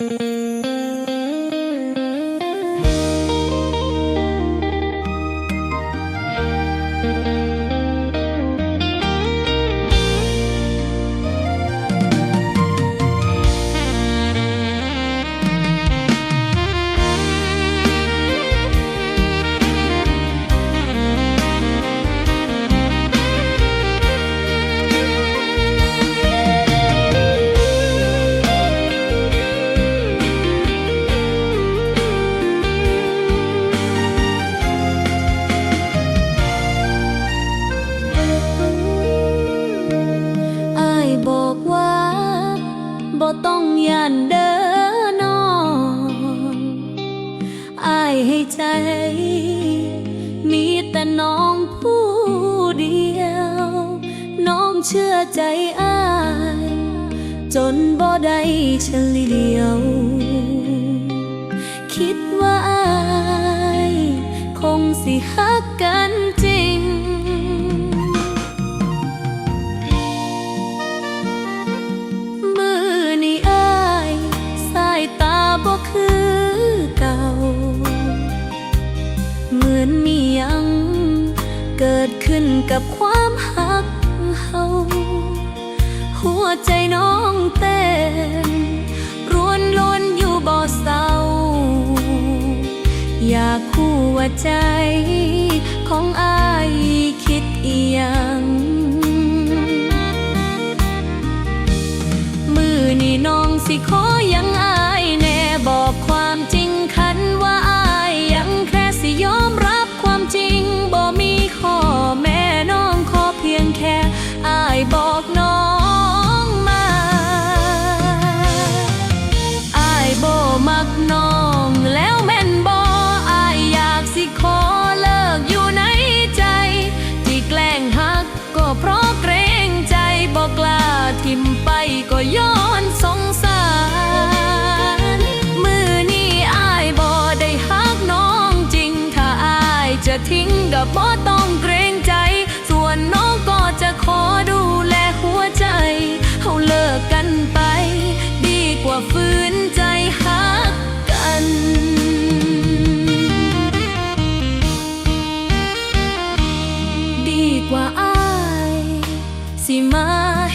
อ บอกว่าบ่ต้องย่านเด้อนอนอายให้ใจ มีแต่น้องผู้เดียว น้องเชื่อใจอาย จนบ่ได้เฉลียว คิด บ่คือเก่า เหมือนมียังเกิดขึ้นกับความหักเฮาหัวใจน้องเต้นรวนลนอยู่บ่เศร้า อยากคู่ว่าใจของอายคิดอีหยังมือนี่น้องสิขอ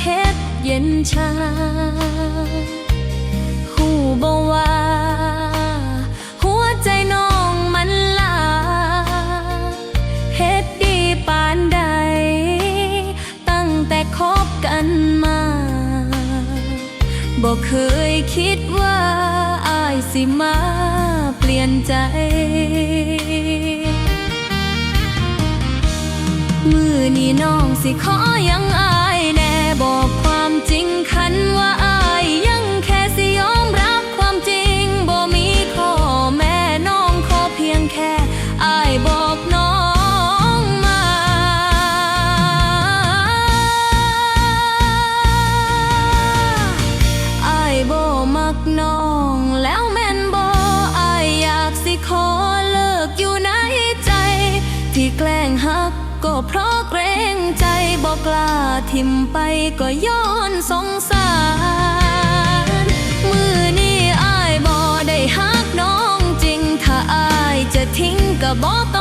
เฮ็ดเย็นชาหูบ่ว่า หัวใจน้องมันลา เฮ็ดดีปานใด ตั้งแต่คบกันมาบอกเคยคิดว่าอายสิมาเปลี่ยนใจ มือนี่น้องสิขอยังอาย บอกความจริงคันว่าอาย เพราะเกรงใจบอกกลาทิมไปก็ย้อนสงสาร มือนี้อายบอได้ฮักน้องจริง ถ้าอายจะทิ้งก็บ่ตอ